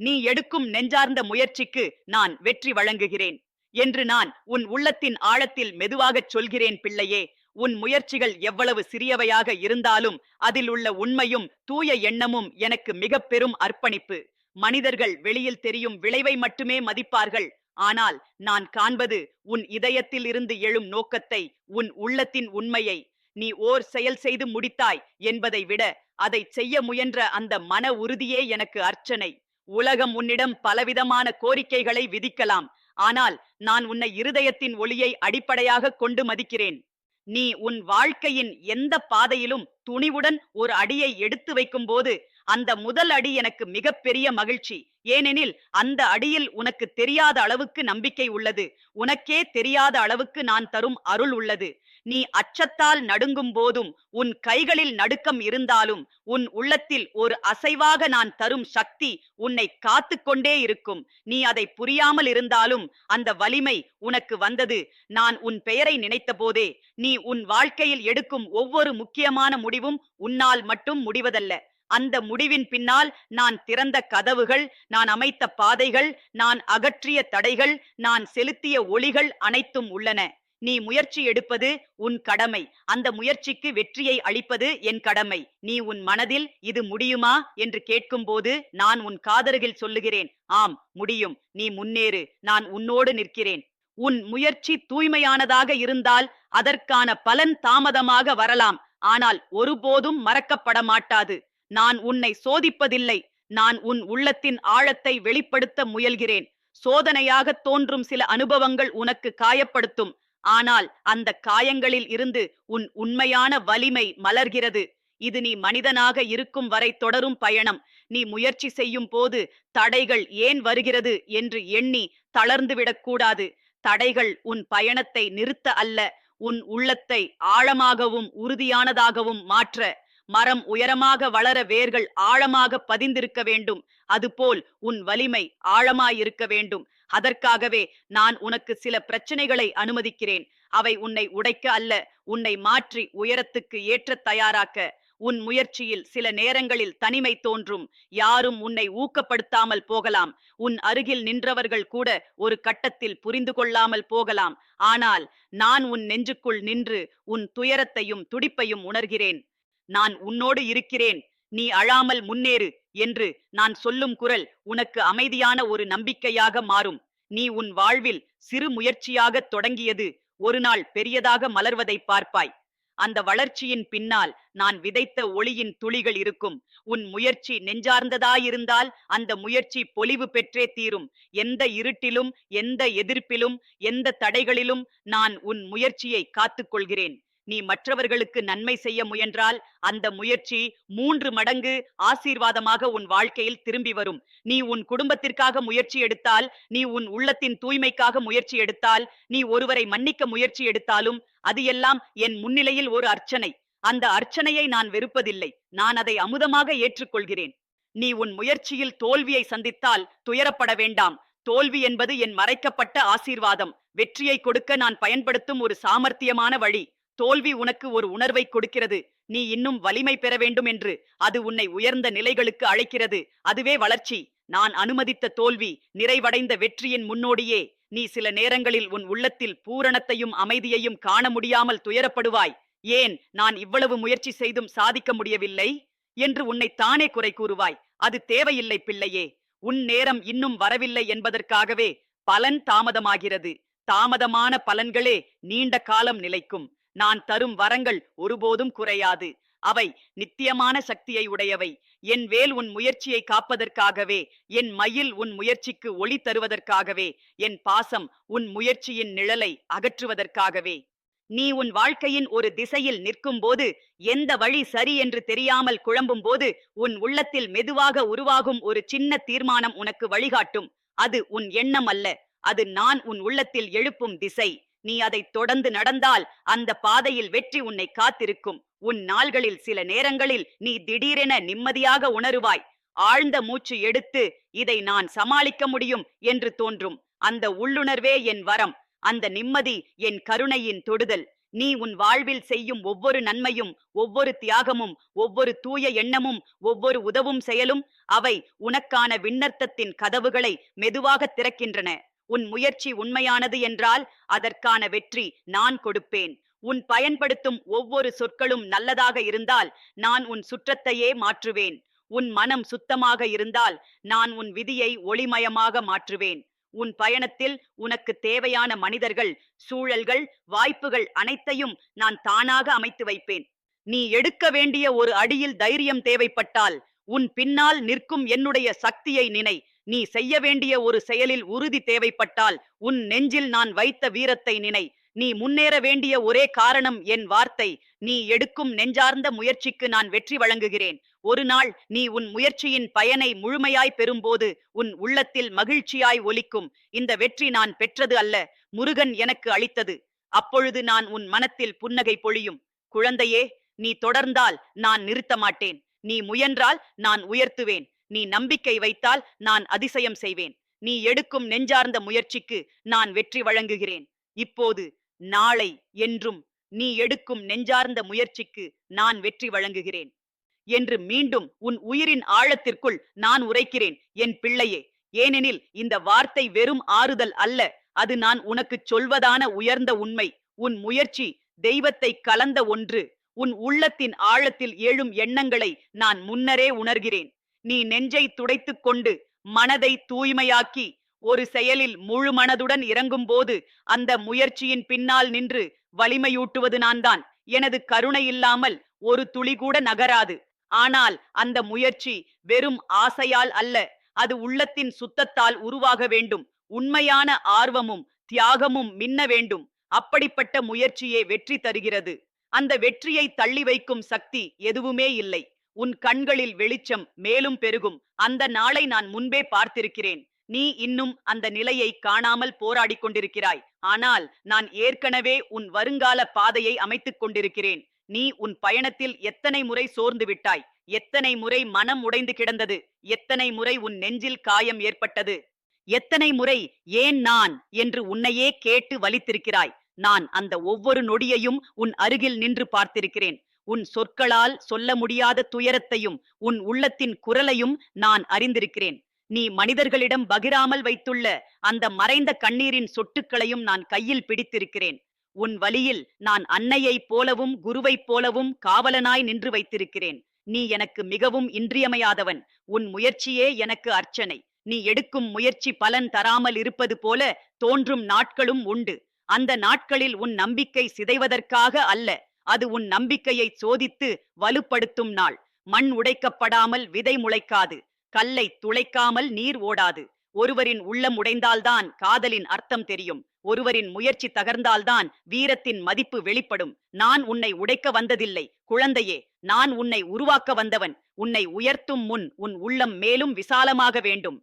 நீ எடுக்கும் நெஞ்சார்ந்த முயற்சிக்கு நான் வெற்றி வழங்குகிறேன். என்று நான் உன் உள்ளத்தின் ஆழத்தில் மெதுவாகச் சொல்கிறேன் பிள்ளையே. உன் முயற்சிகள் எவ்வளவு சிறியவையாக இருந்தாலும் அதில் உள்ள உண்மையும் தூய எண்ணமும் எனக்கு மிக பெரும் அர்ப்பணிப்பு. மனிதர்கள் வெளியில் தெரியும் விளைவை மட்டுமே மதிப்பார்கள். ஆனால் நான் காண்பது உன் இதயத்தில் இருந்து எழும் நோக்கத்தை உன் உள்ளத்தின் உண்மையை. நீ ஓர் செயல் செய்து முடித்தாய் என்பதை விட அதை செய்ய முயன்ற அந்த மன உறுதியே எனக்கு அர்ச்சனை. உலகம் உன்னிடம் பலவிதமான கோரிக்கைகளை விதிக்கலாம். ஆனால் நான் உன்னை இருதயத்தின் ஒளியை அடிப்படையாக கொண்டு மதிக்கிறேன். நீ உன் வாழ்க்கையின் எந்த பாதையிலும் துணிவுடன் ஒரு அடியை எடுத்து வைக்கும் போது அந்த முதல் அடி எனக்கு மிகப்பெரிய மகிழ்ச்சி. ஏனெனில் அந்த அடியில் உனக்கு தெரியாத அளவுக்கு நம்பிக்கை உள்ளது. உனக்கே தெரியாத அளவுக்கு நான் தரும் அருள் உள்ளது. நீ அச்சத்தால் நடுங்கும் போதும் உன் கைகளில் நடுக்கம் இருந்தாலும் உன் உள்ளத்தில் ஒரு அசைவாக நான் தரும் சக்தி உன்னை காத்து கொண்டே இருக்கும். நீ அதை புரியாமல் இருந்தாலும் அந்த வலிமை உனக்கு வந்தது. நான் உன் பெயரை நினைத்த போதே நீ உன் வாழ்க்கையில் எடுக்கும் ஒவ்வொரு முக்கியமான முடிவும் உன்னால் மட்டும் முடிவதல்ல. அந்த முடிவின் பின்னால் நான் திறந்த கதவுகள் நான் அமைத்த பாதைகள் நான் அகற்றிய தடைகள் நான் செலுத்திய ஒளிகள் அனைத்தும் உள்ளன. நீ முயற்சி எடுப்பது உன் கடமை. அந்த முயற்சிக்கு வெற்றியை அளிப்பது என் கடமை. நீ உன் மனதில் இது முடியுமா? என்று கேட்கும்போது நான் உன் காதருகில் சொல்லுகிறேன் ஆம் முடியும். நீ முன்னேறு. நான் உன்னோடு நிற்கிறேன். உன் முயற்சி தூய்மையானதாக இருந்தால் அதற்கான பலன் தாமதமாக வரலாம். ஆனால் ஒருபோதும் மறக்கப்பட மாட்டாது. நான் உன்னை சோதிப்பதில்லை. நான் உன் உள்ளத்தின் ஆழத்தை வெளிப்படுத்த முயல்கிறேன். சோதனையாக தோன்றும் சில அனுபவங்கள் உனக்கு காயப்படுத்தும். ஆனால் அந்த காயங்களில் இருந்து உன் உண்மையான வலிமை மலர்கிறது. இது நீ மனிதனாக இருக்கும் வரை தொடரும் பயணம். நீ முயற்சி செய்யும் போது தடைகள் ஏன் வருகிறது என்று எண்ணி தளர்ந்துவிடக்கூடாது தடைகள் உன் பயணத்தை நிறுத்த அல்ல உன் உள்ளத்தை ஆழமாகவும் உறுதியானதாகவும் மாற்ற. மரம் உயரமாக வளர வேர்கள் ஆழமாக பதிந்திருக்க வேண்டும். அதுபோல் உன் வலிமை ஆழமாயிருக்க வேண்டும். அதற்காகவே நான் உனக்கு சில பிரச்சனைகளை அனுமதிக்கிறேன். அவை உன்னை உடைக்க அல்ல உன்னை மாற்றி உயரத்துக்கு ஏற்ற தயாராக்க. உன் முயற்சியில் சில நேரங்களில் தனிமை தோன்றும். யாரும் உன்னை ஊக்கப்படுத்தாமல் போகலாம். உன் அருகில் நின்றவர்கள் கூட ஒரு கட்டத்தில் புரிந்து கொள்ளாமல் போகலாம். ஆனால் நான் உன் நெஞ்சுக்குள் நின்று உன் துயரத்தையும் துடிப்பையும் உணர்கிறேன். நான் உன்னோடு இருக்கிறேன். நீ அழாமல் முன்னேறு என்று நான் சொல்லும் குரல் உனக்கு அமைதியான ஒரு நம்பிக்கையாக மாறும். நீ உன் வாழ்வில் சிறு முயற்சியாக தொடங்கியது ஒரு நாள் பெரியதாக மலர்வதை பார்ப்பாய். அந்த வளர்ச்சியின் பின்னால் நான் விதைத்த ஒளியின் துளிகள் இருக்கும். உன் முயற்சி நெஞ்சார்ந்ததாயிருந்தால் அந்த முயற்சி பொலிவு பெற்றே தீரும். எந்த இருட்டிலும் எந்த எதிர்ப்பிலும் எந்த தடைகளிலும் நான் உன் முயற்சியை காத்துக்கொள்கிறேன். நீ மற்றவர்களுக்கு நன்மை செய்ய முயன்றால் அந்த முயற்சி மூன்று மடங்கு ஆசீர்வாதமாக உன் வாழ்க்கையில் திரும்பி வரும். நீ உன் குடும்பத்திற்காக முயற்சி எடுத்தால் நீ உன் உள்ளத்தின் தூய்மைக்காக முயற்சி எடுத்தால் நீ ஒருவரை மன்னிக்க முயற்சி எடுத்தாலும் அது எல்லாம் என் முன்னிலையில் ஒரு அர்ச்சனை. அந்த அர்ச்சனையை நான் வெறுப்பதில்லை. நான் அதை அமுதமாக ஏற்றுக்கொள்கிறேன். நீ உன் முயற்சியில் தோல்வியை சந்தித்தால் துயரப்பட வேண்டாம். தோல்வி என்பது என் மறைக்கப்பட்ட ஆசீர்வாதம். வெற்றியை கொடுக்க நான் பயன்படுத்தும் ஒரு சாமர்த்தியமான வழி. தோல்வி உனக்கு ஒரு உணர்வை கொடுக்கிறது. நீ இன்னும் வலிமை பெற வேண்டும் என்று அது உன்னை உயர்ந்த நிலைகளுக்கு அழைக்கிறது. அதுவே வளர்ச்சி. நான் அனுமதித்த தோல்வி நிறைவடைந்த வெற்றியின் முன்னோடியே. நீ சில நேரங்களில் உன் உள்ளத்தில் பூரணத்தையும் அமைதியையும் காண முடியாமல் துயரப்படுவாய். ஏன்? நான் இவ்வளவு முயற்சி செய்தும் சாதிக்க முடியவில்லை? என்று உன்னை தானே குறை கூறுவாய். அது தேவையில்லை பிள்ளையே. உன் நேரம் இன்னும் வரவில்லை என்பதற்காகவே பலன் தாமதமாகிறது. தாமதமான பலன்களே நீண்ட காலம் நிலைக்கும். நான் தரும் வரங்கள் ஒருபோதும் குறையாது. அவை நித்தியமான சக்தியை உடையவை. என் வேல் உன் முயற்சியை காப்பதற்காகவே என் மயில் உன் முயற்சிக்கு ஒளி தருவதற்காகவே என் பாசம் உன் முயற்சியின் நிழலை அகற்றுவதற்காகவே. நீ உன் வாழ்க்கையின் ஒரு திசையில் நிற்கும் போது எந்த வழி சரி என்று தெரியாமல் குழம்பும் போது உன் உள்ளத்தில் மெதுவாக உருவாகும் ஒரு சின்ன தீர்மானம் உனக்கு வழிகாட்டும். அது உன் எண்ணம் அல்ல. அது நான் உன் உள்ளத்தில் எழுப்பும் திசை. நீ அதை தொடர்ந்து நடந்தால் அந்த பாதையில் வெற்றி உன்னை காத்திருக்கும். உன் நாள்களில் சில நேரங்களில் நீ திடீரென நிம்மதியாக உணருவாய். ஆழ்ந்த மூச்சு எடுத்து இதை நான் சமாளிக்க முடியும் என்று தோன்றும். அந்த உள்ளுணர்வே என் வரம். அந்த நிம்மதி என் கருணையின் தொடுதல். நீ உன் வாழ்வில் செய்யும் ஒவ்வொரு நன்மையும் ஒவ்வொரு தியாகமும் ஒவ்வொரு தூய எண்ணமும் ஒவ்வொரு உதவும் செயலும் அவை உனக்கான விண்ணர்த்தத்தின் கதவுகளை மெதுவாக திறக்கின்றன. உன் முயற்சி உண்மையானது என்றால் அதற்கான வெற்றி நான் கொடுப்பேன். உன் பயன்படுத்தும் ஒவ்வொரு சொற்களும் நல்லதாக இருந்தால் நான் உன் சுற்றத்தையே மாற்றுவேன். உன் மனம் சுத்தமாக இருந்தால் நான் உன் விதியை ஒளிமயமாக மாற்றுவேன். உன் பயணத்தில் உனக்கு தேவையான மனிதர்கள் சூழல்கள் வாய்ப்புகள் அனைத்தையும் நான் தானாக அமைத்து வைப்பேன். நீ எடுக்க வேண்டிய ஒரு அடியில் தைரியம் தேவைப்பட்டால் உன் பின்னால் நிற்கும் என்னுடைய சக்தியை நினை. நீ செய்ய வேண்டிய ஒரு செயலில் உறுதி தேவைப்பட்டால் உன் நெஞ்சில் நான் வைத்த வீரத்தை நினை. நீ முன்னேற வேண்டிய ஒரே காரணம் என் வார்த்தை. நீ எடுக்கும் நெஞ்சார்ந்த முயற்சிக்கு நான் வெற்றி வழங்குகிறேன். ஒரு நாள் நீ உன் முயற்சியின் பயனை முழுமையாய் பெறும்போது உன் உள்ளத்தில் மகிழ்ச்சியாய் ஒலிக்கும். இந்த வெற்றி நான் பெற்றது அல்ல முருகன் எனக்கு அளித்தது. அப்பொழுது நான் உன் மனத்தில் புன்னகை பொழியும். குழந்தையே நீ தொடர்ந்தால் நான் நிறுத்த மாட்டேன் நீ முயன்றால் நான் உயர்த்துவேன். நீ நம்பிக்கை வைத்தால் நான் அதிசயம் செய்வேன். நீ எடுக்கும் நெஞ்சார்ந்த முயற்சிக்கு நான் வெற்றி வழங்குகிறேன். இப்போது நாளை என்றும் நீ எடுக்கும் நெஞ்சார்ந்த முயற்சிக்கு நான் வெற்றி வழங்குகிறேன். என்று மீண்டும் உன் உயிரின் ஆழத்திற்குள் நான் உரைக்கிறேன் என் பிள்ளையே. ஏனெனில் இந்த வார்த்தை வெறும் ஆறுதல் அல்ல. அது நான் உனக்குச் சொல்வதான உயர்ந்த உண்மை. உன் முயற்சி தெய்வத்தை கலந்த ஒன்று. உன் உள்ளத்தின் ஆழத்தில் எழும் எண்ணங்களை நான் முன்னரே உணர்கிறேன். நீ நெஞ்சை துடைத்துக் கொண்டு மனதை தூய்மையாக்கி ஒரு செயலில் முழு மனதுடன் இறங்கும்போது அந்த முயற்சியின் பின்னால் நின்று வலிமையூட்டுவது நான்தான். எனது கருணை இல்லாமல் ஒரு துளி கூட நகராது. ஆனால் அந்த முயற்சி வெறும் ஆசையால் அல்ல அது உள்ளத்தின் சுத்தத்தால் உருவாக வேண்டும். உண்மையான ஆர்வமும் தியாகமும் மின்ன வேண்டும். அப்படிப்பட்ட முயற்சியே வெற்றி தருகிறது. அந்த வெற்றியை தள்ளி வைக்கும் சக்தி எதுவுமே இல்லை. உன் கண்களில் வெளிச்சம் மேலும் பெருகும். அந்த நாளை நான் முன்பே பார்த்திருக்கிறேன். நீ இன்னும் அந்த நிலையை காணாமல் போராடிக் கொண்டிருக்கிறாய். ஆனால் நான் ஏற்கனவே உன் வருங்கால பாதையை அமைத்துக் கொண்டிருக்கிறேன். நீ உன் பயணத்தில் எத்தனை முறை சோர்ந்து விட்டாய்? எத்தனை முறை மனம் உடைந்து கிடந்தது? எத்தனை முறை உன் நெஞ்சில் காயம் ஏற்பட்டது? எத்தனை முறை ஏன் நான் என்று உன்னையே கேட்டு வலித்திருக்கிறாய்? நான் அந்த ஒவ்வொரு நொடியையும் உன் அருகில் நின்று பார்த்திருக்கிறேன். உன் சொற்களால் சொல்ல முடியாத துயரத்தையும் உன் உள்ளத்தின் குரலையும் நான் அறிந்திருக்கிறேன். நீ மனிதர்களிடம் பகிராமல் வைத்துள்ள அந்த மறைந்த கண்ணீரின் சொட்டுக்களையும் நான் கையில் பிடித்திருக்கிறேன். உன் வழியில் நான் அன்னையைப் போலவும் குருவைப் போலவும் காவலனாய் நின்று வைத்திருக்கிறேன். நீ எனக்கு மிகவும் இன்றியமையாதவன். உன் முயற்சியே எனக்கு அர்ச்சனை. நீ எடுக்கும் முயற்சி பலன் தராமல் இருப்பது போல தோன்றும் நாட்களும் உண்டு. அந்த நாட்களில் உன் நம்பிக்கை சிதைவதற்காக அல்ல. அது உன் நம்பிக்கையை சோதித்து வலுப்படுத்தும் நாள். மண் உடைக்கப்படாமல் விதை முளைக்காது. கல்லை துளைக்காமல் நீர் ஓடாது. ஒருவரின் உள்ளம் உடைந்தால்தான் காதலின் அர்த்தம் தெரியும். ஒருவரின் முயற்சி தகர்ந்தால்தான் வீரத்தின் மதிப்பு வெளிப்படும். நான் உன்னை உடைக்க வந்ததில்லை. குழந்தையே நான் உன்னை உருவாக்க வந்தவன். உன்னை உயர்த்தும் முன் உன் உள்ளம் மேலும் விசாலமாக வேண்டும்.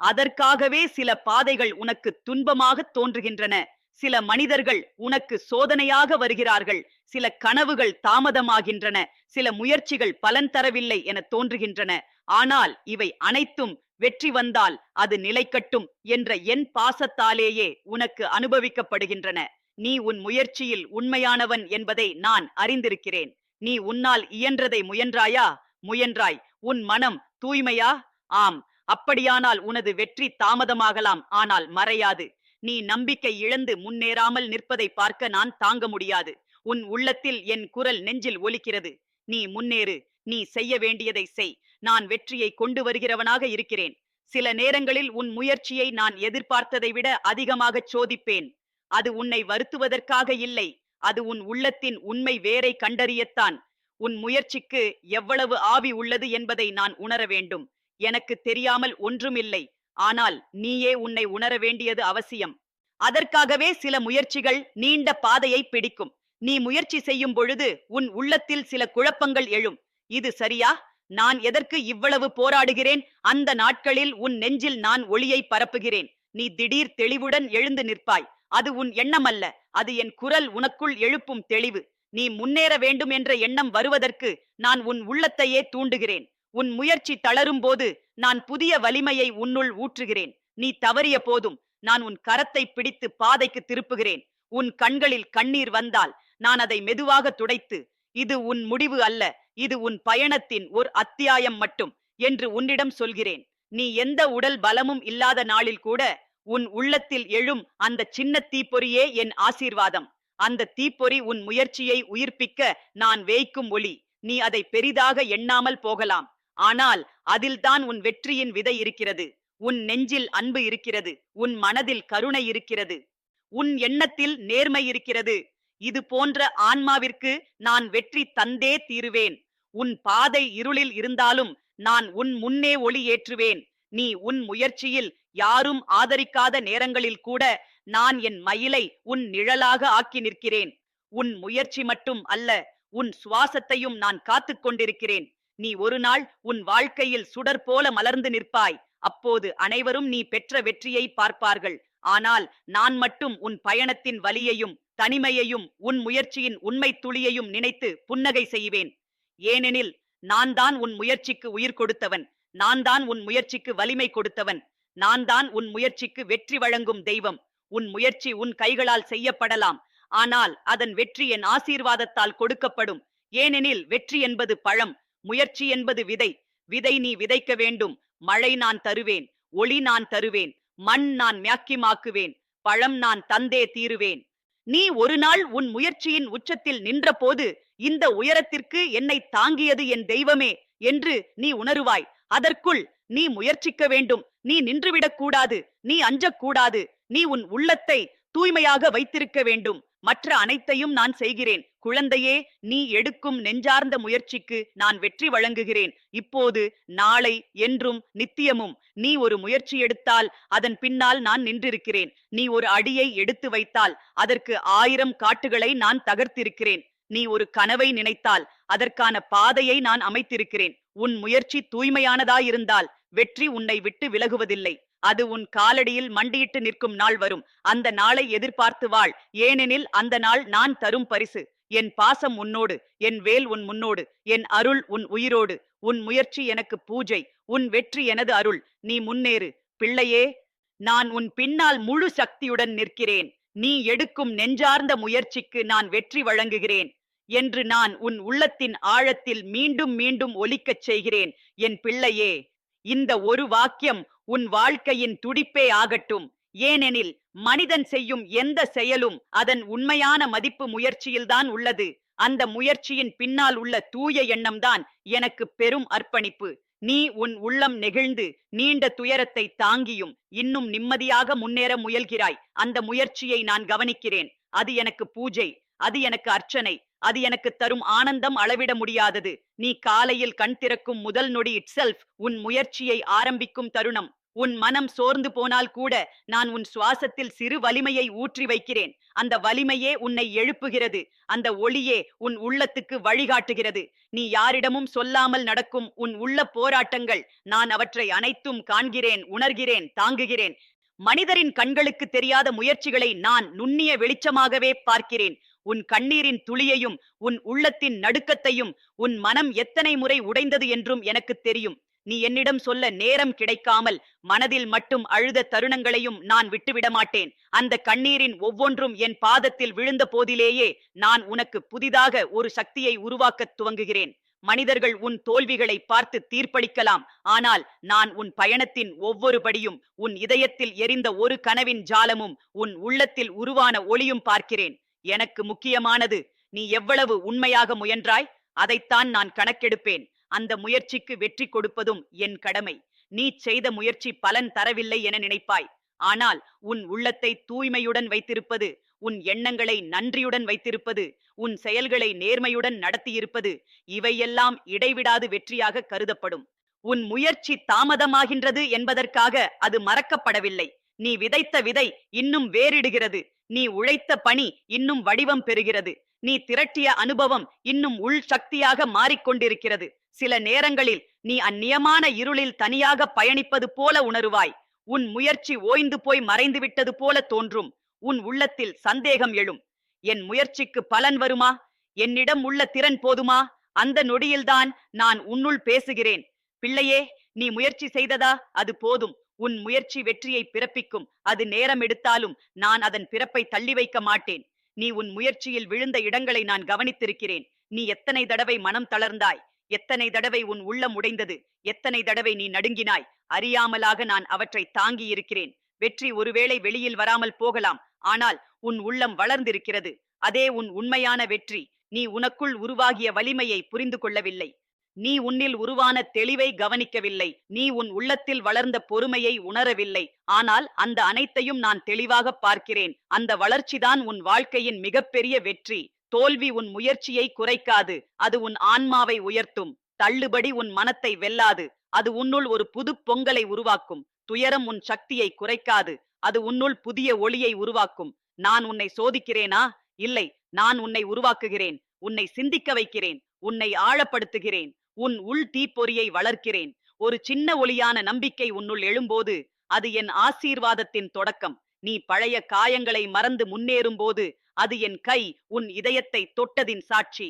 அதற்காகவே சில பாதைகள் உனக்கு துன்பமாக தோன்றுகின்றன. சில மனிதர்கள் உனக்கு சோதனையாக வருகிறார்கள். சில கனவுகள் தாமதமாகின்றன. சில முயற்சிகள் பலன் தரவில்லை என தோன்றுகின்றன. ஆனால் இவை அனைத்தும் வெற்றி வந்தால் அது நிலைக்கட்டும் என்ற என் பாசத்தாலேயே உனக்கு அனுபவிக்கப்படுகின்றன. நீ உன் முயற்சியில் உண்மையானவன் என்பதை நான் அறிந்திருக்கிறேன். நீ உன்னால் இயன்றதை முயன்றாயா? முயன்றாய். உன் மனம் தூய்மையா? ஆம். அப்படியானால் உனது வெற்றி தாமதமாகலாம். ஆனால் மறையாது. நீ நம்பிக்கை இழந்து முன்னேறாமல் நிற்பதை பார்க்க நான் தாங்க முடியாது. உன் உள்ளத்தில் என் குரல் நெஞ்சில் ஒலிக்கிறது. நீ முன்னேறு. நீ செய்ய வேண்டியதை செய். நான் வெற்றியை கொண்டு வருகிறவனாக இருக்கிறேன். சில நேரங்களில் உன் முயற்சியை நான் எதிர்பார்த்ததை விட அதிகமாகச் சோதிப்பேன். அது உன்னை வருத்துவதற்காக இல்லை. அது உன் உள்ளத்தின் உண்மை வேரை கண்டறியத்தான். உன் முயற்சிக்கு எவ்வளவு ஆவி உள்ளது என்பதை நான் உணர வேண்டும். எனக்கு தெரியாமல் ஒன்றுமில்லை. ஆனால் நீயே உன்னை உணர வேண்டியது அவசியம். அதற்காகவே சில முயற்சிகள் நீண்ட பாதையை பிடிக்கும். நீ முயற்சி செய்யும் பொழுது உன் உள்ளத்தில் சில குழப்பங்கள் எழும். இது சரியா? நான் எதற்கு இவ்வளவு போராடுகிறேன்? அந்த நாட்களில் உன் நெஞ்சில் நான் ஒளியை பரப்புகிறேன். நீ திடீர் தெளிவுடன் எழுந்து நிற்பாய். அது உன் எண்ணம் அல்ல அது என் குரல் உனக்குள் எழுப்பும் தெளிவு. நீ முன்னேற வேண்டும் என்ற எண்ணம் வருவதற்கு நான் உன் உள்ளத்தையே தூண்டுகிறேன். உன் முயற்சி தளரும் போது நான் புதிய வலிமையை உன்னுள் ஊற்றுகிறேன். நீ தவறிய போதும் நான் உன் கரத்தை பிடித்து பாதைக்கு திருப்புகிறேன். உன் கண்களில் கண்ணீர் வந்தால் நான் அதை மெதுவாக துடைத்து இது உன் முடிவு அல்ல இது உன் பயணத்தின் ஒரு அத்தியாயம் மட்டும் என்று உன்னிடம் சொல்கிறேன். நீ எந்த உடல் பலமும் இல்லாத நாளில் கூட உன் உள்ளத்தில் எழும் அந்த சின்ன தீப்பொறியே என் ஆசீர்வாதம். அந்த தீப்பொறி உன் முயற்சியை உயிர்ப்பிக்க நான் வேய்க்கும் ஒளி. நீ அதை பெரிதாக எண்ணாமல் போகலாம். ஆனால் அதில்தான் உன் வெற்றியின் விதை இருக்கிறது. உன் நெஞ்சில் அன்பு இருக்கிறது. உன் மனதில் கருணை இருக்கிறது. உன் எண்ணத்தில் நேர்மை இருக்கிறது. இது போன்ற ஆன்மாவிற்கு நான் வெற்றி தந்தே தீருவேன். உன் பாதை இருளில் இருந்தாலும் நான் உன் முன்னே ஒளி ஏற்றுவேன். நீ உன் முயற்சியில் யாரும் ஆதரிக்காத நேரங்களில் கூட நான் என் மயிலை உன் நிழலாக ஆக்கி நிற்கிறேன். உன் முயற்சி மட்டும் அல்ல உன் சுவாசத்தையும் நான் காத்துக் கொண்டிருக்கிறேன். நீ ஒரு நாள் உன் வாழ்க்கையில் சுடர் போல மலர்ந்து நிற்பாய். அப்போது அனைவரும் நீ பெற்ற வெற்றியை பார்ப்பார்கள். ஆனால் நான் மட்டும் உன் பயணத்தின் வலியையும் தனிமையையும் உன் முயற்சியின் உண்மை துளியையும் நினைத்து புன்னகை செய்வேன். ஏனெனில் நான் தான் உன் முயற்சிக்கு உயிர் கொடுத்தவன். நான் தான் உன் முயற்சிக்கு வலிமை கொடுத்தவன். நான் தான் உன் முயற்சிக்கு வெற்றி வழங்கும் தெய்வம். உன் முயற்சி உன் கைகளால் செய்யப்படலாம். ஆனால் அதன் வெற்றி என் ஆசீர்வாதத்தால் கொடுக்கப்படும். ஏனெனில் வெற்றி என்பது பழம். முயற்சி என்பது விதை. விதை நீ விதைக்க வேண்டும். மழை நான் தருவேன். ஒளி நான் தருவேன். மண் நான் மியாக்கிமாக்குவேன். பழம் நான் தந்தே தீருவேன். நீ ஒரு நாள் உன் முயற்சியின் உச்சத்தில் நின்றபோது இந்த உயரத்திற்கு என்னை தாங்கியது என் தெய்வமே என்று நீ உணருவாய். அதற்குள் நீ முயற்சிக்க வேண்டும். நீ நின்றுவிடக் கூடாது நீ அஞ்சக்கூடாது. நீ உன் உள்ளத்தை தூய்மையாக வைத்திருக்க வேண்டும். மற்ற அனைத்தையும் நான் செய்கிறேன். குழந்தையே நீ எடுக்கும் நெஞ்சார்ந்த முயற்சிக்கு நான் வெற்றி வழங்குகிறேன். இப்போது நாளை என்றும் நித்தியமும் நீ ஒரு முயற்சி எடுத்தால் அதன் பின்னால் நான் நின்றிருக்கிறேன். நீ ஒரு அடியை எடுத்து வைத்தால் அதற்கு ஆயிரம் காட்டுகளை நான் தகர்த்திருக்கிறேன். நீ ஒரு கனவை நினைத்தால் அதற்கான பாதையை நான் அமைத்திருக்கிறேன். உன் முயற்சி தூய்மையானதாயிருந்தால் வெற்றி உன்னை விட்டு விலகுவதில்லை. அது உன் காலடியில் மண்டியிட்டு நிற்கும் நாள் வரும். அந்த நாளை எதிர்பார்த்து வாழ். ஏனெனில் அந்த நாள் நான் தரும் பரிசு. என் பாசம் உன்னோடு. என் வேல் உன் முன்னோடு. என் அருள் உன் உயிரோடு. உன் முயற்சி எனக்கு பூஜை. உன் வெற்றி எனது அருள். நீ முன்னேறு. பிள்ளையே நான் உன் பின்னால் முழு சக்தியுடன் நிற்கிறேன். நீ எடுக்கும் நெஞ்சார்ந்த முயற்சிக்கு நான் வெற்றி வழங்குகிறேன். என்று நான் உன் உள்ளத்தின் ஆழத்தில் மீண்டும் மீண்டும் ஒலிக்கச் செய்கிறேன். என் பிள்ளையே இந்த ஒரு வாக்கியம் உன் வாழ்க்கையின் துடிப்பே ஆகட்டும். ஏனெனில் மனிதன் செய்யும் எந்த செயலும் அதன் உண்மையான மதிப்பு முயற்சியில்தான் உள்ளது. அந்த முயற்சியின் பின்னால் உள்ள தூய எண்ணம்தான் எனக்கு பெரும் அர்ப்பணிப்பு. நீ உன் உள்ளம் நெகிழ்ந்து நீண்ட துயரத்தை தாங்கியும் இன்னும் நிம்மதியாக முன்னேற முயல்கிறாய். அந்த முயற்சியை நான் கவனிக்கிறேன். அது எனக்கு பூஜை அது எனக்கு அர்ச்சனை அது எனக்கு தரும் ஆனந்தம் அளவிட முடியாதது. நீ காலையில் கண் திறக்கும் முதல் நொடி இட்செல்ஃப் உன் முயற்சியை ஆரம்பிக்கும் தருணம். உன் மனம் சோர்ந்து போனால் கூட நான் உன் சுவாசத்தில் சிறு வலிமையை ஊற்றி வைக்கிறேன். அந்த வலிமையே உன்னை எழுப்புகிறது. அந்த ஒளியே உன் உள்ளத்துக்கு வழிகாட்டுகிறது. நீ யாரிடமும் சொல்லாமல் நடக்கும் உன் உள்ள போராட்டங்கள் நான் அவற்றை அனைத்தும் காண்கிறேன் உணர்கிறேன் தாங்குகிறேன். மனிதரின் கண்களுக்கு தெரியாத முயற்சிகளை நான் நுண்ணிய வெளிச்சமாகவே பார்க்கிறேன். உன் கண்ணீரின் துளியையும் உன் உள்ளத்தின் நடுக்கத்தையும் உன் மனம் எத்தனை முறை உடைந்தது என்றும் எனக்கு தெரியும். நீ என்னிடம் சொல்ல நேரம் கிடைக்காமல் மனதில் மட்டும் அழுத தருணங்களையும் நான் விட்டுவிட மாட்டேன் அந்த கண்ணீரின் ஒவ்வொன்றும் என் பாதத்தில் விழுந்த போதிலேயே நான் உனக்கு புதிதாக ஒரு சக்தியை உருவாக்கத் துவங்குகிறேன். மனிதர்கள் உன் தோல்விகளை பார்த்து தீர்ப்பளிக்கலாம். ஆனால் நான் உன் பயணத்தின் ஒவ்வொரு படியும் உன் இதயத்தில் எரிந்த ஒரு கனவின் ஜாலமும் உன் உள்ளத்தில் உருவான ஒளியும் பார்க்கிறேன். எனக்கு முக்கியமானது நீ எவ்வளவு உண்மையாக முயன்றாய்? அதைத்தான் நான் கணக்கெடுப்பேன். அந்த முயற்சிக்கு வெற்றி கொடுப்பதும் என் கடமை. நீ செய்த முயற்சி பலன் தரவில்லை என நினைப்பாய். ஆனால் உன் உள்ளத்தை தூய்மையுடன் வைத்திருப்பது உன் எண்ணங்களை நன்றியுடன் வைத்திருப்பது உன் செயல்களை நேர்மையுடன் நடத்தியிருப்பது இவையெல்லாம் இடைவிடாது வெற்றியாக கருதப்படும். உன் முயற்சி தாமதமாகின்றது என்பதற்காக அது மறக்கப்படவில்லை. நீ விதைத்த விதை இன்னும் வேறிடுகிறது நீ உழைத்த பணி இன்னும் வடிவம் பெறுகிறது. நீ திரட்டிய அனுபவம் இன்னும் உள் சக்தியாக மாறிக்கொண்டிருக்கிறது. சில நேரங்களில் நீ அந்நியமான இருளில் தனியாக பயணிப்பது போல உணருவாய். உன் முயற்சி ஓய்ந்து போய் மறைந்து விட்டது போல தோன்றும். உன் உள்ளத்தில் சந்தேகம் எழும். என் முயற்சிக்கு பலன் வருமா? என்னிடம் உள்ள திறன் போதுமா? அந்த நொடியில்தான் நான் உன்னுள் பேசுகிறேன். பிள்ளையே நீ முயற்சி செய்ததா? அது போதும். உன் முயற்சி வெற்றியை பிறப்பிக்கும். அது நேரம் எடுத்தாலும் நான் அதன் பிறப்பை தள்ளி வைக்க மாட்டேன். நீ உன் முயற்சியில் விழுந்த இடங்களை நான் கவனித்திருக்கிறேன். நீ எத்தனை தடவை மனம் தளர்ந்தாய்? எத்தனை தடவை உன் உள்ளம் உடைந்தது? எத்தனை தடவை நீ நடுங்கினாய்? அறியாமலாக நான் அவற்றை தாங்கி இருக்கிறேன் வெற்றி ஒருவேளை வெளியில் வராமல் போகலாம். ஆனால் உன் உள்ளம் வளர்ந்திருக்கிறது. அதே உன் உண்மையான வெற்றி. நீ உனக்குள் உருவாகிய வலிமையை புரிந்து கொள்ளவில்லை. நீ உன்னில் உருவான தெளிவை கவனிக்கவில்லை. நீ உன் உள்ளத்தில் வளர்ந்த பொறுமையை உணரவில்லை. ஆனால் அந்த அனைத்தையும் நான் தெளிவாக பார்க்கிறேன். அந்த வளர்ச்சிதான் உன் வாழ்க்கையின் மிகப்பெரிய வெற்றி. தோல்வி உன் முயற்சியை குறைக்காது. அது உன் ஆன்மாவை உயர்த்தும். தள்ளுபடி உன் மனத்தை வெல்லாது. அது உன்னுள் ஒரு புது பொங்கலை உருவாக்கும். துயரம் உன் சக்தியை குறைக்காது. அது உன்னுள் புதிய ஒளியை உருவாக்கும். நான் உன்னை சோதிக்கிறேனா? இல்லை. நான் உன்னை உருவாக்குகிறேன். உன்னை சிந்திக்க வைக்கிறேன். உன்னை ஆழப்படுத்துகிறேன். உன் உள் தீப்பொறியை வளர்க்கிறேன். ஒரு சின்ன ஒளியான நம்பிக்கை உன்னுள் எழும்போது அது என் ஆசீர்வாதத்தின் தொடக்கம். நீ பழைய காயங்களை மறந்து முன்னேறும் போது அது என் கை உன் இதயத்தை தொட்டதின் சாட்சி.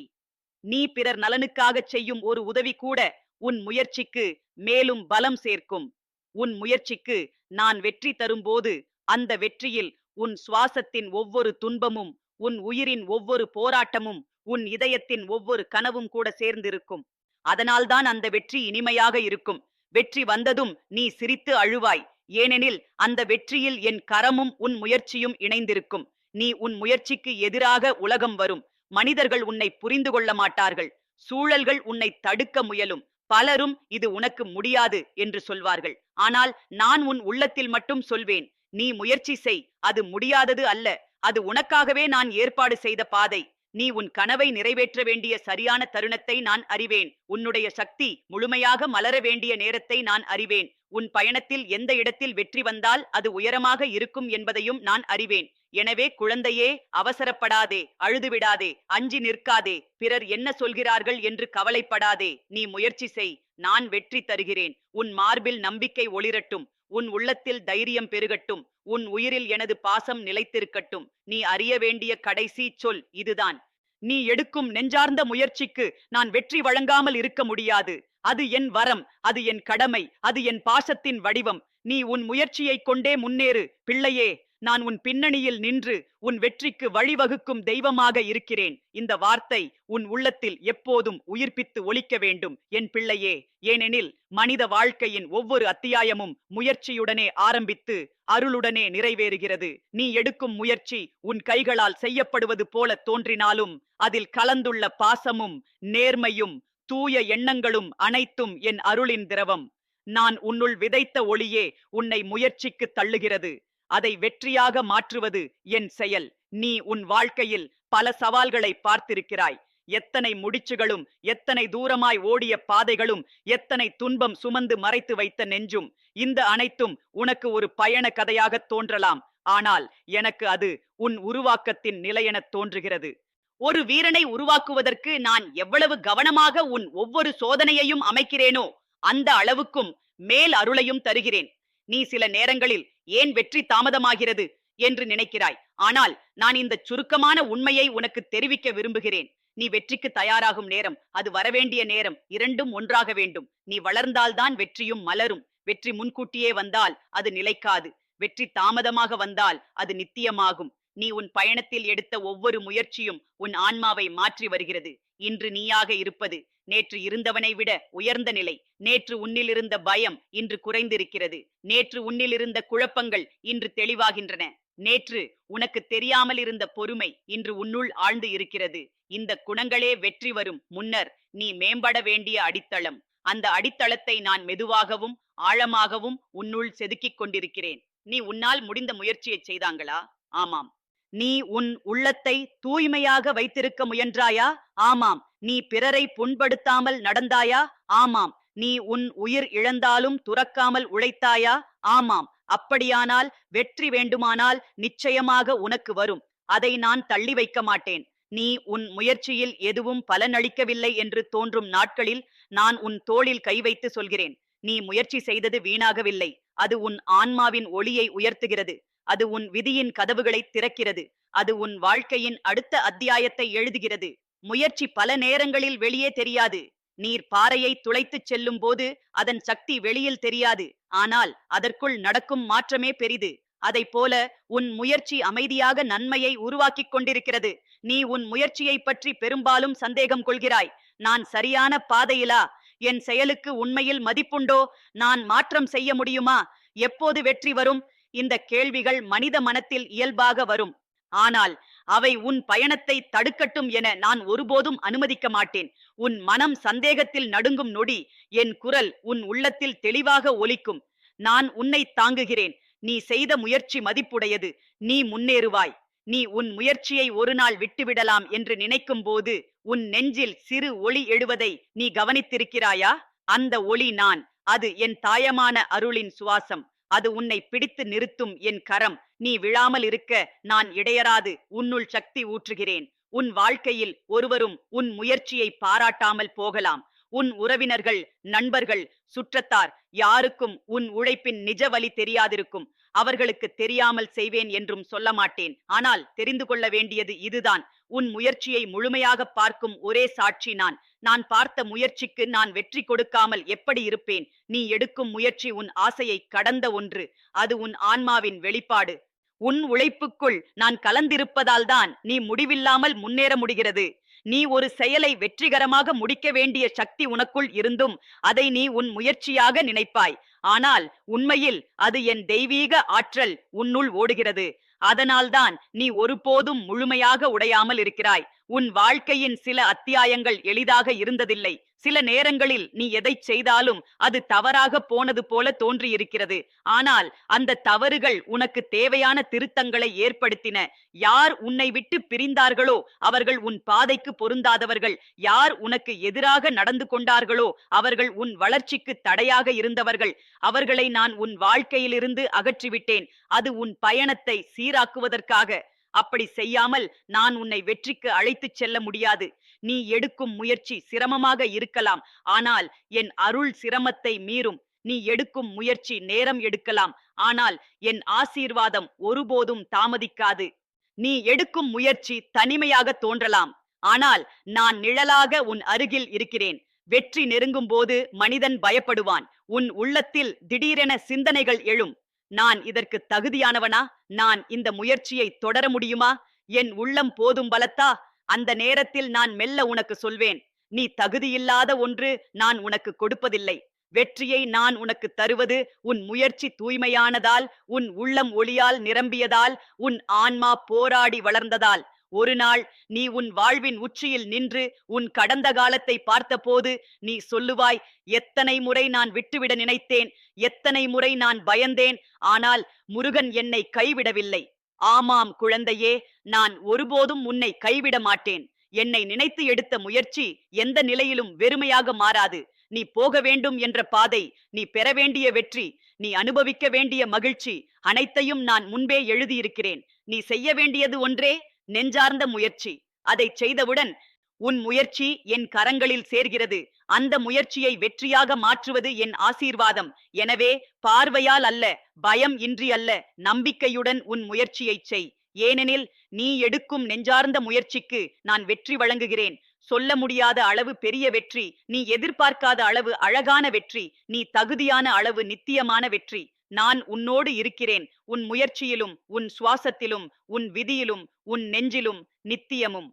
நீ பிறர் நலனுக்காகச் செய்யும் ஒரு உதவி கூட உன் முயற்சிக்கு மேலும் பலம் சேர்க்கும். உன் முயற்சிக்கு நான் வெற்றி தரும்போது அந்த வெற்றியில் உன் சுவாசத்தின் ஒவ்வொரு துன்பமும் உன் உயிரின் ஒவ்வொரு போராட்டமும் உன் இதயத்தின் ஒவ்வொரு கனவும் கூட சேர்ந்திருக்கும். அதனால்தான் அந்த வெற்றி இனிமையாக இருக்கும். வெற்றி வந்ததும் நீ சிரித்து அழுவாய். ஏனெனில் அந்த வெற்றியில் என் கரமும் உன் முயற்சியும் இணைந்திருக்கும். நீ உன் முயற்சிக்கு எதிராக உலகம் வரும். மனிதர்கள் உன்னை புரிந்து கொள்ள மாட்டார்கள். சூழல்கள் உன்னை தடுக்க முயலும். பலரும் இது உனக்கு முடியாது என்று சொல்வார்கள். ஆனால் நான் உன் உள்ளத்தில் மட்டும் சொல்வேன். நீ முயற்சி செய். அது முடியாதது அல்ல. அது உனக்காகவே நான் ஏற்பாடு செய்த பாதை. நீ உன் கனவை நிறைவேற்ற வேண்டிய சரியான தருணத்தை நான் அறிவேன். உன்னுடைய சக்தி முழுமையாக மலர வேண்டிய நேரத்தை நான் அறிவேன். உன் பயணத்தில் எந்த இடத்தில் வெற்றி வந்தால் அது உயரமாக இருக்கும் என்பதையும் நான் அறிவேன். எனவே குழந்தையே அவசரப்படாதே அழுதுவிடாதே அஞ்சி நிற்காதே பிறர் என்ன சொல்கிறார்கள் என்று கவலைப்படாதே நீ முயற்சி செய் நான் வெற்றி தருகிறேன். உன் மார்பில் நம்பிக்கை ஒளிரட்டும் உன் உள்ளத்தில் தைரியம் பெருகட்டும் உன் உயிரில் எனது பாசம் நிலைத்திருக்கட்டும். நீ அறிய வேண்டிய கடைசி சொல் இதுதான். நீ எடுக்கும் நெஞ்சார்ந்த முயற்சிக்கு நான் வெற்றி வழங்காமல் இருக்க முடியாது. அது என் வரம் அது என் கடமை அது என் பாசத்தின் வடிவம். நீ உன் முயற்சியைக் கொண்டே முன்னேறு பிள்ளையே. நான் உன் பின்னணியில் நின்று உன் வெற்றிக்கு வழிவகுக்கும் தெய்வமாக இருக்கிறேன். இந்த வார்த்தை உன் உள்ளத்தில் எப்போதும் உயிர்ப்பித்து ஒழிக்க வேண்டும் என் பிள்ளையே. ஏனெனில் மனித வாழ்க்கையின் ஒவ்வொரு அத்தியாயமும் முயற்சியுடனே ஆரம்பித்து அருளுடனே நிறைவேறுகிறது. நீ எடுக்கும் முயற்சி உன் கைகளால் செய்யப்படுவது போல தோன்றினாலும் அதில் கலந்துள்ள பாசமும் நேர்மையும் தூய எண்ணங்களும் அனைத்தும் என் அருளின் திரவம். நான் உன்னுள் விதைத்த ஒளியே உன்னை முயற்சிக்கு தள்ளுகிறது. அதை வெற்றியாக மாற்றுவது என் செயல். நீ உன் வாழ்க்கையில் பல சவால்களை பார்த்திருக்கிறாய். எத்தனை முடிச்சுகளும் எத்தனை தூரமாய் ஓடிய பாதைகளும் எத்தனை துன்பம் சுமந்து மறைத்து வைத்த நெஞ்சும் இந்த அனைத்தும் உனக்கு ஒரு பயண கதையாக தோன்றலாம். ஆனால் எனக்கு அது உன் உருவாக்கத்தின் நிலையெனத் தோன்றுகிறது. ஒரு வீரனை உருவாக்குவதற்கு நான் எவ்வளவு கவனமாக உன் ஒவ்வொரு சோதனையையும் அமைக்கிறேனோ அந்த அளவுக்கும் மேல் அருளையும் தருகிறேன். நீ சில நேரங்களில் ஏன் வெற்றி தாமதமாகிறது என்று நினைக்கிறாய்? ஆனால் நான் இந்த சுருக்கமான உண்மையை உனக்கு தெரிவிக்க விரும்புகிறேன். நீ வெற்றிக்கு தயாராகும் நேரம் அது வரவேண்டிய நேரம் இரண்டும் ஒன்றாக வேண்டும். நீ வளர்ந்தால்தான் வெற்றியும் மலரும். வெற்றி முன்கூட்டியே வந்தால் அது நிலைக்காது. வெற்றி தாமதமாக வந்தால் அது நித்தியமாகும். நீ உன் பயணத்தில் எடுத்த ஒவ்வொரு முயற்சியும் உன் ஆன்மாவை மாற்றி வருகிறது. இன்று நீயாக இருப்பது நேற்று இருந்தவனை விட உயர்ந்த நிலை. நேற்று உன்னிலிருந்த பயம் இன்று குறைந்திருக்கிறது. நேற்று உன்னிலிருந்த குழப்பங்கள் இன்று தெளிவாகின்றன. நேற்று உனக்கு தெரியாமல் இருந்த பொறுமை இன்று உன்னுள் ஆழ்ந்து இருக்கிறது. இந்த குணங்களே வெற்றி வரும் முன்னர் நீ மேம்பட வேண்டிய அடித்தளம். அந்த அடித்தளத்தை நான் மெதுவாகவும் ஆழமாகவும் உன்னுள் செதுக்கிக் கொண்டிருக்கிறேன். நீ உன்னால் முடிந்த முயற்சியை செய்தாங்களா? ஆமாம். நீ உன் உள்ளத்தை தூய்மையாக வைத்திருக்க முயன்றாயா? ஆமாம். நீ பிறரை புண்படுத்தாமல் நடந்தாயா? ஆமாம். நீ உன் உயிர் இழந்தாலும் துறக்காமல் உழைத்தாயா? ஆமாம். அப்படியானால் வெற்றி வேண்டுமானால் நிச்சயமாக உனக்கு வரும். அதை நான் தள்ளி வைக்க மாட்டேன். நீ உன் முயற்சியில் எதுவும் பலனளிக்கவில்லை என்று தோன்றும் நாட்களில் நான் உன் தோளில் கை வைத்து சொல்கிறேன். நீ முயற்சி செய்தது வீணாகவில்லை. அது உன் ஆன்மாவின் ஒளியை உயர்த்துகிறது. அது உன் விதியின் கதவுகளை திறக்கிறது. அது உன் வாழ்க்கையின் அடுத்த அத்தியாயத்தை எழுதுகிறது. முயற்சி பல நேரங்களில் வெளியே தெரியாது. நீர் பாறையை துளைத்துச் செல்லும் போது அதன் சக்தி வெளியில் தெரியாது. ஆனால் அதற்குள் நடக்கும் மாற்றமே பெரிது. அதைப் போல உன் முயற்சி அமைதியாக நன்மையை உருவாக்கிக் கொண்டிருக்கிறது. நீ உன் முயற்சியை பற்றி பெரும்பாலும் சந்தேகம் கொள்கிறாய். நான் சரியான பாதையிலா? என் செயலுக்கு உண்மையில் மதிப்புண்டோ? நான் மாற்றம் செய்ய முடியுமா? எப்போது வெற்றி வரும்? இந்த கேள்விகள் மனித மனத்தில் இயல்பாக வரும். ஆனால் அவை உன் பயணத்தை தடுக்கட்டும் என நான் ஒருபோதும் அனுமதிக்க மாட்டேன். உன் மனம் சந்தேகத்தில் நடுங்கும் நொடி என் குரல் உன் உள்ளத்தில் தெளிவாக ஒலிக்கும். நான் உன்னை தாங்குகிறேன். நீ செய்த முயற்சி மதிப்புடையது. நீ முன்னேறுவாய். நீ உன் முயற்சியை ஒரு நாள் விட்டுவிடலாம் என்று நினைக்கும் போது உன் நெஞ்சில் சிறு ஒளி எழுவதை நீ கவனித்திருக்கிறாயா? அந்த ஒளி நான். அது என் தாயமான அருளின் சுவாசம். அது உன்னை பிடித்து நிறுத்தும் என் கரம். நீ விழாமல் இருக்க நான் இடையராது உன்னுள் சக்தி ஊற்றுகிறேன். உன் வாழ்க்கையில் ஒருவரும் உன் முயற்சியை பாராட்டாமல் போகலாம். உன் உறவினர்கள் நண்பர்கள் சுற்றத்தார் யாருக்கும் உன் உழைப்பின் நிஜ வழி தெரியாதிருக்கும். அவர்களுக்கு தெரியாமல் செய்வேன் என்றும் சொல்ல மாட்டேன். ஆனால் தெரிந்து கொள்ள வேண்டியது இதுதான். உன் முயற்சியை முழுமையாக பார்க்கும் ஒரே சாட்சி நான். நான் பார்த்த முயற்சிக்கு நான் வெற்றி கொடுக்காமல் எப்படி இருப்பேன்? நீ எடுக்கும் முயற்சி உன் ஆசையை கடந்த ஒன்று. அது உன் ஆன்மாவின் வெளிப்பாடு. உன் உழைப்புக்குள் நான் கலந்திருப்பதால் தான் நீ முடிவில்லாமல் முன்னேற முடிகிறது. நீ ஒரு செயலை வெற்றிகரமாக முடிக்க வேண்டிய சக்தி உனக்குள் இருந்தும் அதை நீ உன் முயற்சியாக நினைப்பாய். ஆனால் உண்மையில் அது என் தெய்வீக ஆற்றல் உன்னுள் ஓடுகிறது. அதனால்தான் நீ ஒருபோதும் முழுமையாக உடையாமல் இருக்கிறாய். உன் வாழ்க்கையின் சில அத்தியாயங்கள் எளிதாக இருந்ததில்லை. சில நேரங்களில் நீ எதை செய்தாலும் அது தவறாக போனது போல தோன்றியிருக்கிறது. ஆனால் அந்த தவறுகள் உனக்கு தேவையான திருத்தங்களை ஏற்படுத்தின. யார் உன்னை விட்டு பிரிந்தார்களோ அவர்கள் உன் பாதைக்கு பொருந்தாதவர்கள். யார் உனக்கு எதிராக நடந்து கொண்டார்களோ அவர்கள் உன் வளர்ச்சிக்கு தடையாக இருந்தவர்கள். அவர்களை நான் உன் வாழ்க்கையிலிருந்து அகற்றிவிட்டேன். அது உன் பயணத்தை சீராக்குவதற்காக. அப்படி செய்யாமல் நான் உன்னை வெற்றிக்கு அழைத்துச் செல்ல முடியாது. நீ எடுக்கும் முயற்சி சிரமமாக இருக்கலாம். ஆனால் என் அருள் சிரமத்தை மீறும். நீ எடுக்கும் முயற்சி நேரம் எடுக்கலாம். ஆனால் என் ஆசீர்வாதம் ஒருபோதும் தாமதிக்காது. நீ எடுக்கும் முயற்சி தனிமையாக தோன்றலாம். ஆனால் நான் நிழலாக உன் அருகில் இருக்கிறேன். வெற்றி நெருங்கும் போது மனிதன் பயப்படுவான். உன் உள்ளத்தில் திடீரென சிந்தனைகள் எழும். நான் இதற்கு தகுதியானவனா? நான் இந்த முயற்சியை தொடர முடியுமா? என் உள்ளம் போதும் பலத்தா? அந்த நேரத்தில் நான் மெல்ல உனக்கு சொல்வேன். நீ தகுதியில்லாத ஒன்று நான் உனக்கு கொடுப்பதில்லை. வெற்றியை நான் உனக்கு தருவது உன் முயற்சி தூய்மையானதால் உன் உள்ளம் ஒளியால் நிரம்பியதால் உன் ஆன்மா போராடி வளர்ந்ததால். ஒரு நாள் நீ உன் வாழ்வின் உச்சியில் நின்று உன் கடந்த காலத்தை பார்த்தபோது நீ சொல்லுவாய் எத்தனை முறை நான் விட்டுவிட நினைத்தேன் எத்தனை முறை நான் பயந்தேன் ஆனால் முருகன் என்னை கைவிடவில்லை. ஆமாம் குழந்தையே நான் ஒருபோதும் உன்னை கைவிட மாட்டேன். என்னை நினைத்து எடுத்த முயற்சி எந்த நிலையிலும் வெறுமையாக மாறாது. நீ போக வேண்டும் என்ற பாதை நீ பெற வேண்டிய வெற்றி நீ அனுபவிக்க வேண்டிய மகிழ்ச்சி அனைத்தையும் நான் முன்பே எழுதியிருக்கிறேன். நீ செய்ய வேண்டியது ஒன்றே நெஞ்சார்ந்த முயற்சி. அதை செய்தவுடன் உன் முயற்சி என் கரங்களில் சேர்கிறது. அந்த முயற்சியை வெற்றியாக மாற்றுவது என் ஆசீர்வாதம். எனவே பார்வையால் அல்ல பயம் இன்றி அல்ல நம்பிக்கையுடன் உன் முயற்சியைச் செய். ஏனெனில் நீ எடுக்கும் நெஞ்சார்ந்த முயற்சிக்கு நான் வெற்றி வழங்குகிறேன். சொல்ல முடியாத அளவு பெரிய வெற்றி நீ எதிர்பார்க்காத அளவு அழகான வெற்றி நீ தகுதியான அளவு நித்தியமான வெற்றி. நான் உன்னோடு இருக்கிறேன் உன் முயற்சியிலும் உன் சுவாசத்திலும் உன் விதியிலும் உன் நெஞ்சிலும் நித்தியமும்.